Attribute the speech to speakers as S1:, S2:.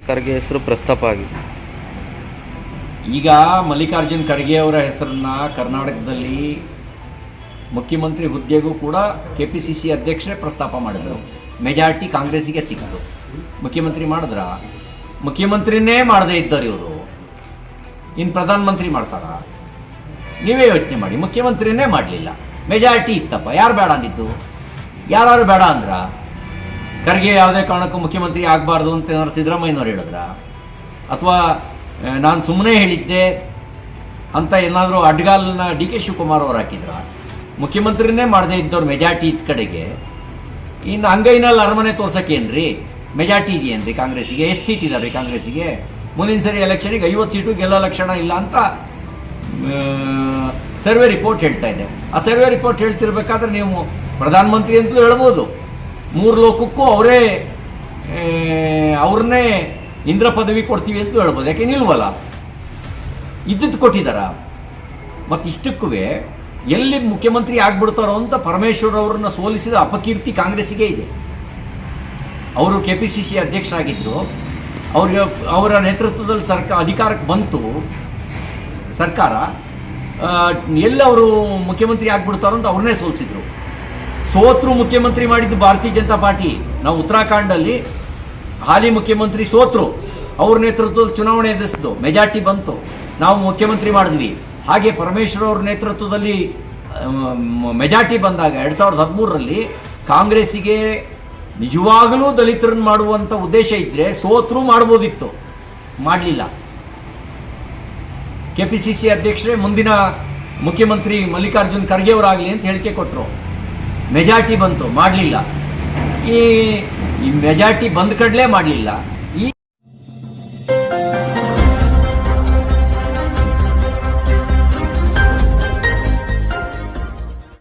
S1: ಖರ್ಗೆ ಹೆಸರು ಪ್ರಸ್ತಾಪ ಆಗಿದೆ.
S2: ಈಗ ಮಲ್ಲಿಕಾರ್ಜುನ್ ಖರ್ಗೆ ಅವರ ಹೆಸರನ್ನ ಕರ್ನಾಟಕದಲ್ಲಿ ಮುಖ್ಯಮಂತ್ರಿ ಹುದ್ದೆಗೂ ಕೂಡ ಕೆ ಪಿ ಸಿ ಸಿ ಅಧ್ಯಕ್ಷರೇ ಪ್ರಸ್ತಾಪ ಮಾಡಿದರು. ಮೆಜಾರಿಟಿ ಕಾಂಗ್ರೆಸ್ಸಿಗೆ ಸಿಕ್ಕಿತು. ಮುಖ್ಯಮಂತ್ರಿ ಮಾಡಿದ್ರ? ಮುಖ್ಯಮಂತ್ರಿನೇ ಮಾಡದೇ ಇದ್ದಾರೆ ಇವರು. ಇನ್ನು ಪ್ರಧಾನಮಂತ್ರಿ ಮಾಡ್ತಾರ? ನೀವೇ ಯೋಚನೆ ಮಾಡಿ. ಮುಖ್ಯಮಂತ್ರಿನೇ ಮಾಡಲಿಲ್ಲ. ಮೆಜಾರಿಟಿ ಇತ್ತಪ್ಪ. ಯಾರು ಬೇಡ ಅಂದಿದ್ದು? ಯಾರು ಬೇಡ ಅಂದ್ರ? ಖರ್ಗೆ ಯಾವುದೇ ಕಾರಣಕ್ಕೂ ಮುಖ್ಯಮಂತ್ರಿ ಆಗಬಾರ್ದು ಅಂತ ಏನಾದ್ರು ಸಿದ್ದರಾಮಯ್ಯನವ್ರು ಹೇಳಿದ್ರ? ಅಥವಾ ನಾನು ಸುಮ್ಮನೆ ಹೇಳಿದ್ದೆ ಅಂತ ಏನಾದರೂ ಅಡ್ಗಾಲನ್ನ ಡಿ ಕೆ ಶಿವಕುಮಾರ್ ಅವ್ರು ಹಾಕಿದ್ರ? ಮುಖ್ಯಮಂತ್ರಿನೇ ಮಾಡದೇ ಇದ್ದವ್ರು ಮೆಜಾರ್ಟಿ ಇದ್ದ ಕಡೆಗೆ. ಇನ್ನು ಅಂಗೈನಲ್ಲಿ ಅರಮನೆ ತೋರ್ಸಕ್ಕೇನ್ರಿ ಮೆಜಾರ್ಟಿ ಇದೆಯೇನ್ರಿ ಕಾಂಗ್ರೆಸ್ಸಿಗೆ? ಎಷ್ಟು ಸೀಟ್ ಇದ್ದಾರೆ ಕಾಂಗ್ರೆಸ್ಸಿಗೆ? ಮುಂದಿನ ಸರಿ ಎಲೆಕ್ಷನಿಗೆ ಐವತ್ತು ಸೀಟು ಗೆಲ್ಲೋ ಲಕ್ಷಣ ಇಲ್ಲ ಅಂತ ಸರ್ವೆ ರಿಪೋರ್ಟ್ ಹೇಳ್ತಾ ಇದೆ ಆ ಸರ್ವೆ ರಿಪೋರ್ಟ್ ಹೇಳ್ತಿರ್ಬೇಕಾದ್ರೆ ನೀವು ಪ್ರಧಾನಮಂತ್ರಿ ಅಂತಲೂ ಹೇಳ್ಬೋದು. ಮೂರು ಲೋಕಕ್ಕೂ ಅವರೇ ಅವ್ರನ್ನೇ ಇಂದ್ರ ಪದವಿ ಕೊಡ್ತೀವಿ ಅಂತ ಹೇಳ್ಬೋದು. ಯಾಕೆ ನಿಲ್ವಲ್ಲ? ಇದ್ದದ್ದು ಕೊಟ್ಟಿದ್ದಾರ ಮತ್ತು ಇಷ್ಟಕ್ಕೂ ಎಲ್ಲಿ ಮುಖ್ಯಮಂತ್ರಿ ಆಗ್ಬಿಡ್ತಾರೋ ಅಂತ ಪರಮೇಶ್ವರ್ ಅವರನ್ನ ಸೋಲಿಸಿದ ಅಪಕೀರ್ತಿ ಕಾಂಗ್ರೆಸ್ಸಿಗೆ ಇದೆ. ಅವರು ಕೆ ಪಿ ಸಿ ಸಿ ಅಧ್ಯಕ್ಷರಾಗಿದ್ದರು ಅವ್ರಿಗೆ ಅವರ ನೇತೃತ್ವದಲ್ಲಿ ಸರ್ಕಾರ ಅಧಿಕಾರಕ್ಕೆ ಬಂತು. ಸರ್ಕಾರ ಎಲ್ಲಿ ಅವರು ಮುಖ್ಯಮಂತ್ರಿ ಆಗ್ಬಿಡ್ತಾರೋ ಅಂತ ಅವ್ರನ್ನೇ ಸೋಲಿಸಿದ್ರು. ಸೋತ್ರು ಮುಖ್ಯಮಂತ್ರಿ ಮಾಡಿದ್ದು ಭಾರತೀಯ ಜನತಾ ಪಾರ್ಟಿ. ನಾವು ಉತ್ತರಾಖಂಡಲ್ಲಿ ಹಾಲಿ ಮುಖ್ಯಮಂತ್ರಿ ಸೋತ್ರು. ಅವ್ರ ನೇತೃತ್ವದಲ್ಲಿ ಚುನಾವಣೆ ಎದುರಿಸಿದ್ದು ಮೆಜಾರ್ಟಿ ಬಂತು. ನಾವು ಮುಖ್ಯಮಂತ್ರಿ ಮಾಡಿದ್ವಿ. ಹಾಗೆ ಪರಮೇಶ್ವರ್ ಅವ್ರ ನೇತೃತ್ವದಲ್ಲಿ ಮೆಜಾರ್ಟಿ ಬಂದಾಗ ಎರಡು ಸಾವಿರದ ಹದಿಮೂರರಲ್ಲಿ ಕಾಂಗ್ರೆಸ್ಸಿಗೆ ನಿಜವಾಗಲೂ ದಲಿತರನ್ನು ಮಾಡುವಂಥ ಉದ್ದೇಶ ಇದ್ದರೆ ಸೋತ್ರು ಮಾಡ್ಬೋದಿತ್ತು. ಮಾಡಲಿಲ್ಲ. ಕೆ ಪಿ ಸಿ ಸಿ ಅಧ್ಯಕ್ಷರೇ ಮುಂದಿನ ಮುಖ್ಯಮಂತ್ರಿ ಮಲ್ಲಿಕಾರ್ಜುನ್ ಖರ್ಗೆ ಅವರಾಗಲಿ ಅಂತ ಹೇಳಿಕೆ ಕೊಟ್ಟರು ಮೆಜಾರಿಟಿ ಬಂತು ಮಾಡಲಿಲ್ಲ. ಈ ಮೆಜಾರ್ಟಿ ಬಂದ ಕಡಲೇ ಮಾಡಲಿಲ್ಲ.